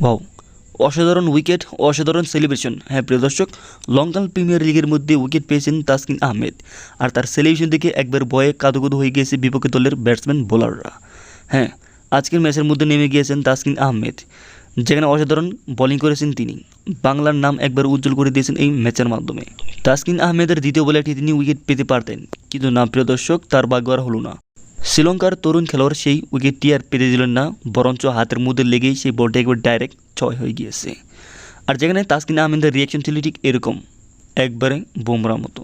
Wow অসাধারণ wicket অসাধারণ celebration হ্যাঁ প্রিয় দর্শক লঙ্কান প্রিমিয়ার লিগের মধ্যে উইকেট পেয়েছেন তাসকিন আহমেদ। আর তার সেলিব্রেশন দেখে একবার বয়ে কাদুকুদু হয়ে গিয়েছে বিপক্ষ দলের ব্যাটসম্যান বোলাররা হ্যাঁ আজকের ম্যাচের মধ্যে নেমে গিয়েছেন তাসকিন আহমেদ। যেখানে অসাধারণ বোলিং করেছেন তিনি। বাংলার নাম একবার উজ্জ্বল করে দিয়েছেন এই ম্যাচের মাধ্যমে। তাসকিন আহমেদের দ্বিতীয় বলে তিনি উইকেট পেতে পারতেন। কিন্তু না, প্রিয় দর্শক, তার ভাগ্য আর হলো না। শ্রীলঙ্কার তরুণ খেলোয়াড় সেই উইকেটটি আর পেতে দিলেন না, বরঞ্চ হাতের মধ্যে লেগেই সেই বলটা একবার ডাইরেক্ট ছয় হয়ে গিয়েছে। আর যেখানে তাসকিন আহমেদের রিয়াকশন ছিল ঠিক এরকম, একবারে বোমরা মতো।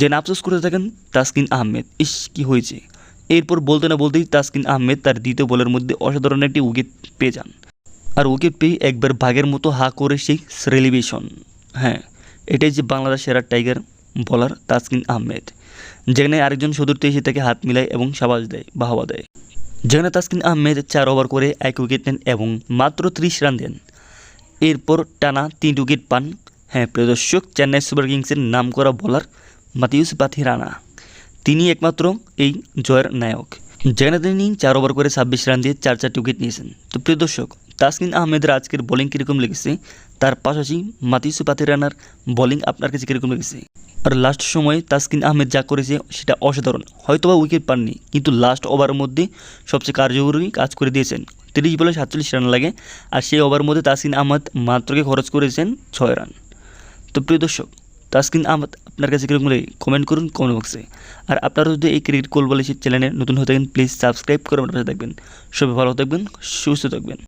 যেন আফসোস করে থাকেন তাসকিন আহমেদ, ইস, কী হয়েছে? এরপর বলতে না বলতেই তাসকিন আহমেদ তার দ্বিতীয় বলের মধ্যে অসাধারণ একটি উইকেট পেয়ে যান। আর উইকেট পেয়ে একবার বাঘের মতো হা করে সেই সেলিব্রেশন হ্যাঁ এটাই যে বাংলাদেশ সেরা টাইগার বলার তাসকিন আহমেদ, যেখানে আরেকজন সদূরতে এসে তাকে হাত মিলায় এবং সাবাস দেয়, বাহবা দেয়। যেখানে তাসকিন আহমেদ চার ওভার করে এক উইকেট নেন এবং মাত্র ত্রিশ রান দেন। এরপর টানা তিন উইকেট পান। হ্যাঁ প্রদর্শক চেন্নাই সুপার কিংসের নাম করা বোলার মাতিউস পাথি রানা তিনি একমাত্র এই জয়ের নায়ক, যেখানে তিনি চার ওভার করে ছাব্বিশ রান দিয়ে চার চারটি উইকেট নিয়েছেন। তো প্রিয় দর্শক, তাসকিন আহমেদের আজকের বোলিং কীরকম লেগেছে? তার পাশাপাশি মাতিউস পাথি রানার বোলিং আপনার কাছে কীরকম লেগেছে? আর লাস্ট সময়ে তাসকিন আহমেদ যা করেছে সেটা অসাধারণ। হয়তোবা উইকেট পাননি, কিন্তু লাস্ট ওভারের মধ্যে সবচেয়ে কার্যকরী কাজ করে দিয়েছেন। তিরিশ বলে সাতচল্লিশ রান লাগে আর সেই ওভারের মধ্যে তাসকিন আহমেদ মাত্রকে খরচ করেছেন ছয় রান। তো প্রিয় দর্শক, তাসকিন আহমেদ আপনার কাছে কীরকম লাগে? কমেন্ট করুন কমেন্ট বক্সে আর আপনারা যদি এই ক্রিকেট কোল বলে সেই চ্যানেলে নতুন হয়ে থাকেন প্লিজ সাবস্ক্রাইব করে আমার পাশে থাকবেন। সবাই ভালো থাকবেন, সুস্থ থাকবেন।